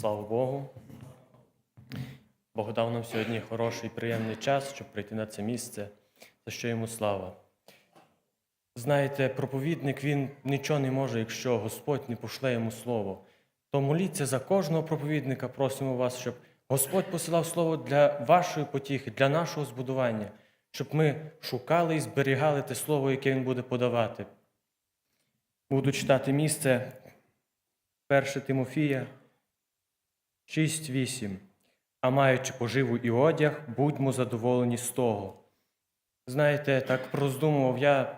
Слава Богу. Бог дав нам сьогодні хороший приємний час, щоб прийти на це місце, за що йому слава. Знаєте, проповідник він нічого не може, якщо Господь не пошле йому слово. То моліться за кожного проповідника, просимо вас, щоб Господь посилав слово для вашої потіхи, для нашого збудування, щоб ми шукали і зберігали те слово, яке Він буде подавати. Буду читати місце 1 Тимофія 6.8. А маючи поживу і одяг, будьмо задоволені з того. Знаєте, так роздумував, я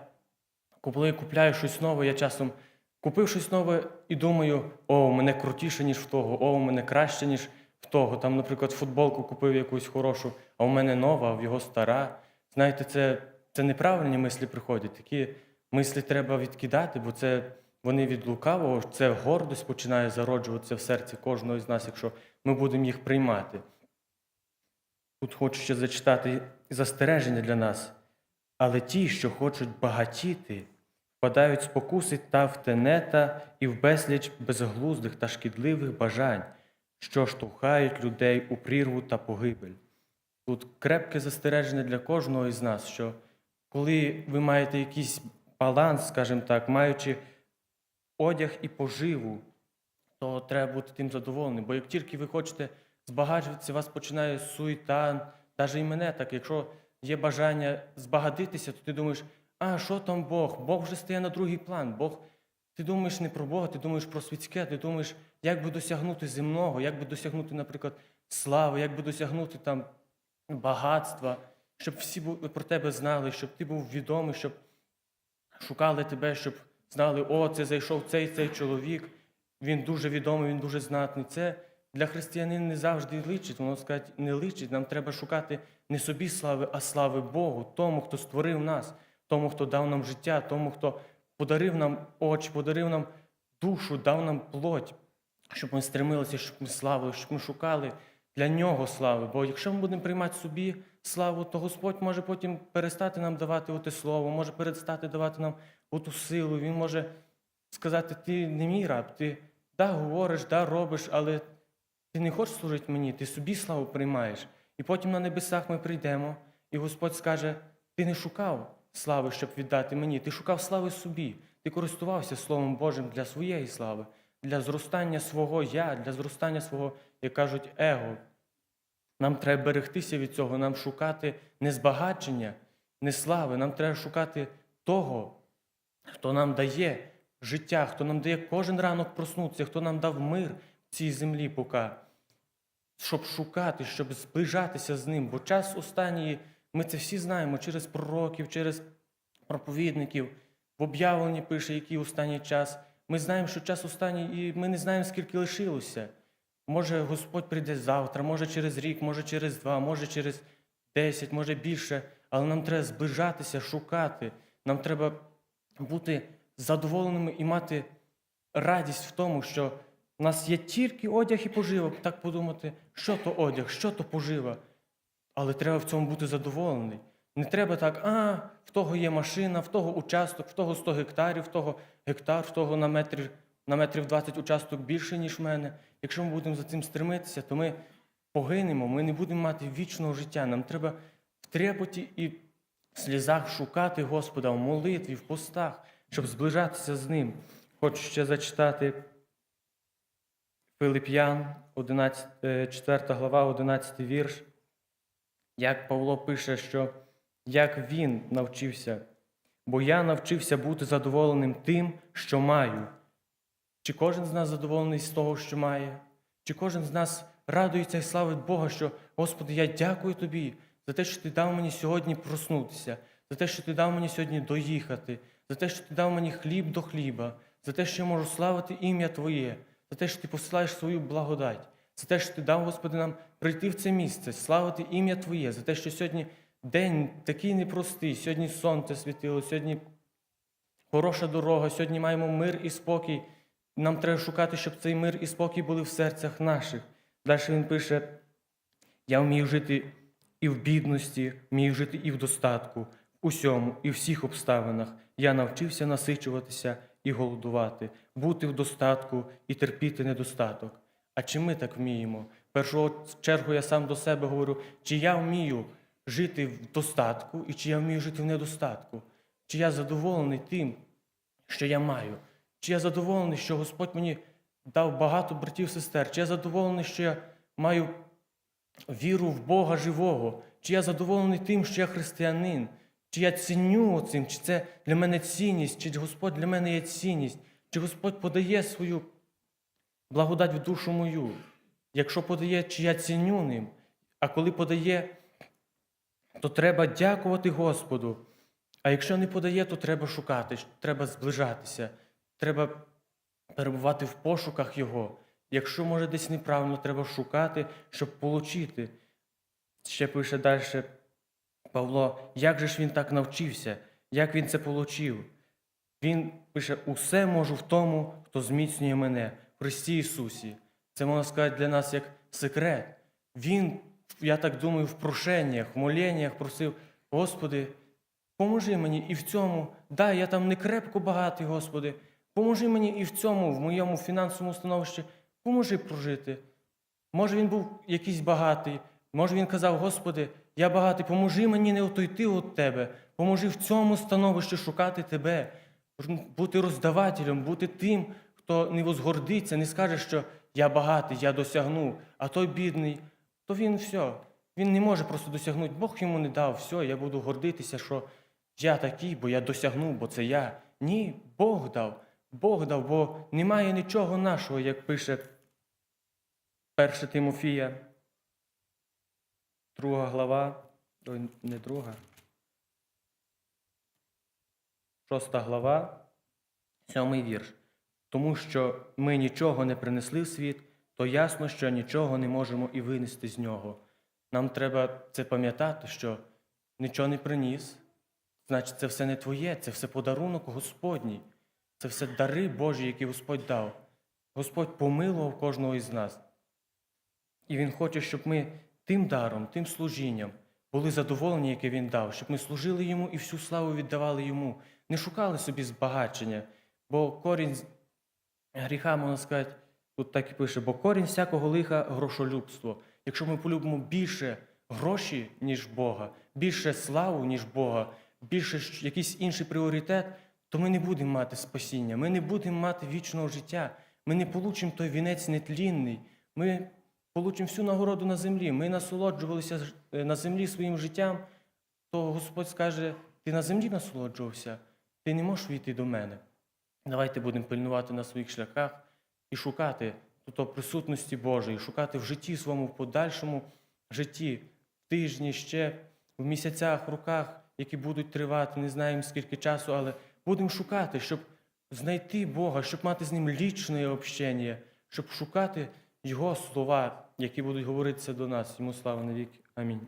коли купляю щось нове, я часом купив щось нове і думаю, о, мене крутіше, ніж в того, о, мене краще, ніж в того. Там, наприклад, футболку купив якусь хорошу, а у мене нова, а в його стара. Знаєте, це, це неправильні мислі приходять. Такі мислі треба відкидати, бо це вони від лукавого, це гордость починає зароджуватися в серці кожного з нас, якщо ми будемо їх приймати. Тут хочу ще зачитати застереження для нас. Але ті, що хочуть багатіти, впадають спокуси та в тенета і в безліч безглуздих та шкідливих бажань, що штовхають людей у прірву та погибель. Тут крепке застереження для кожного із нас, що коли ви маєте якийсь баланс, скажімо так, маючи одяг і поживу, то треба бути тим задоволеним. Бо як тільки ви хочете збагачуватися, вас починає суєта, навіть і мене так, якщо є бажання збагатитися, то ти думаєш, а що там Бог? Бог вже стає на другий план. Бог, ти думаєш не про Бога, ти думаєш про світське, ти думаєш, як би досягнути земного, як би досягнути, наприклад, слави, як би досягнути там багатства, щоб всі про тебе знали, щоб ти був відомий, щоб шукали тебе, щоб знали, о, це зайшов цей цей чоловік, він дуже відомий, він дуже знатний. Це для християнина не завжди личить, воно сказати, не личить. Нам треба шукати не собі слави, а слави Богу, тому, хто створив нас, тому, хто дав нам життя, тому, хто подарив нам очі, подарив нам душу, дав нам плоть, щоб ми стремилися, щоб ми славили, щоб ми шукали для нього слави. Бо якщо ми будемо приймати собі славу, то Господь може потім перестати нам давати оте слово, може перестати давати нам оту силу. Він може сказати: ти не мій раб, ти да, говориш, да, робиш, але ти не хочеш служити мені, ти собі славу приймаєш. І потім на небесах ми прийдемо, і Господь скаже: ти не шукав слави, щоб віддати мені, ти шукав слави собі. Ти користувався Словом Божим для своєї слави, для зростання свого я, для зростання свого, як кажуть, его. Нам треба берегтися від цього, нам шукати не збагачення, не слави. Нам треба шукати того, хто нам дає життя, хто нам дає кожен ранок проснутися, хто нам дав мир в цій землі поки. Щоб шукати, щоб зближатися з ним. Бо час останній, ми це всі знаємо через пророків, через проповідників. В об'явленні пише, який останній час. Ми знаємо, що час останній, і ми не знаємо, скільки лишилося. Може, Господь прийде завтра, може через рік, може через два, може через десять, може більше. Але нам треба зближатися, шукати. Нам треба бути задоволеними і мати радість в тому, що в нас є тільки одяг і пожива. Так подумати, що то одяг, що то пожива. Але треба в цьому бути задоволений. Не треба так, а в того є машина, в того участок, в того 100 гектарів, в того гектар, в того на метрів, на метрів 20 участок більше, ніж в мене. Якщо ми будемо за цим стремитися, то ми погинемо, ми не будемо мати вічного життя. Нам треба в трепоті і в слізах шукати Господа в молитві, в постах, щоб зближатися з Ним. Хочу ще зачитати Филип'ян, 11, е, 4 глава, 11 вірш. Як Павло пише, що як він навчився, бо я навчився бути задоволеним тим, що маю. Чи кожен з нас задоволений з того, що має? Чи кожен з нас радується і славить Бога, що, Господи, я дякую Тобі за те, що Ти дав мені сьогодні проснутися, за те, що Ти дав мені сьогодні доїхати, за те, що Ти дав мені хліб до хліба, за те, що я можу славити ім'я Твоє, за те, що Ти посилаєш свою благодать, за те, що Ти дав, Господи, нам прийти в це місце, славити ім'я Твоє, за те, що сьогодні день такий непростий, сьогодні сонце світило, сьогодні хороша дорога, сьогодні маємо мир і спокій. Нам треба шукати, щоб цей мир і спокій були в серцях наших. Далі він пише: я вмію жити і в бідності, вмію жити і в достатку, в усьому, і в всіх обставинах. Я навчився насичуватися і голодувати, бути в достатку і терпіти недостаток. а чи ми так вміємо? В першу чергу я сам до себе говорю, чи я вмію жити в достатку і чи я вмію жити в недостатку? Чи я задоволений тим, що я маю? Чи я задоволений, що Господь мені дав багато братів сестер? Чи я задоволений, що я маю віру в Бога живого? Чи я задоволений тим, що я християнин? Чи я ціню цим, чи це для мене цінність, чи Господь для мене є цінність, чи Господь подає свою благодать в душу мою? Якщо подає, чи я ціню ним, а коли подає, то треба дякувати Господу. А якщо не подає, то треба шукати, треба зближатися, треба перебувати в пошуках Його. Якщо може десь неправильно, треба шукати, щоб получити. Ще пише далі Павло, як же ж він так навчився, як він це получив? Він пише: усе можу в тому, хто зміцнює мене в Христі Ісусі. Це можна сказати для нас як секрет. Він, я так думаю, в прошеннях, в моленнях просив, Господи, поможи мені і в цьому. Да, я там не крепко багатий, Господи. Поможи мені і в цьому, в моєму фінансовому становищі, поможи прожити. Може, він був якийсь багатий, може він казав, Господи, я багатий, поможи мені не отойти від Тебе, поможи в цьому становищі шукати Тебе, бути роздавателем, бути тим, хто не возгордиться, не скаже, що я багатий, я досягнув, а той бідний, то він все. Він не може просто досягнути. Бог йому не дав, все, я буду гордитися, що я такий, бо я досягнув, бо це я. Ні, Бог дав. Бог дав, бо немає нічого нашого, як пише 1 Тимофія, друга глава, ой, не друга, шоста глава, сьомий вірш. Тому що ми нічого не принесли в світ, то ясно, що нічого не можемо і винести з нього. Нам треба це пам'ятати, що нічого не приніс, значить, це все не твоє, це все подарунок Господній. Це все дари Божі, які Господь дав. Господь помилував кожного із нас. І Він хоче, щоб ми тим даром, тим служінням були задоволені, яке Він дав, щоб ми служили Йому і всю славу віддавали Йому, не шукали собі збагачення, бо корінь гріха, можна сказати, тут так і пише, бо корінь всякого лиха грошолюбство. Якщо ми полюбимо більше гроші, ніж Бога, більше славу, ніж Бога, більше якийсь інший пріоритет, то ми не будемо мати спасіння, ми не будемо мати вічного життя, ми не получимо той вінець нетлінний, ми получимо всю нагороду на землі. Ми насолоджувалися е, на землі своїм життям, то Господь скаже: ти на землі насолоджувався, ти не можеш війти до мене. Давайте будемо пильнувати на своїх шляхах і шукати тобто, присутності Божої, шукати в житті своєму, в подальшому житті, в тижні, ще в місяцях, роках, які будуть тривати, не знаємо скільки часу, але будемо шукати, щоб знайти Бога, щоб мати з ним лічне общення, щоб шукати Його слова, які будуть говоритися до нас. Йому слава навіки. Амінь.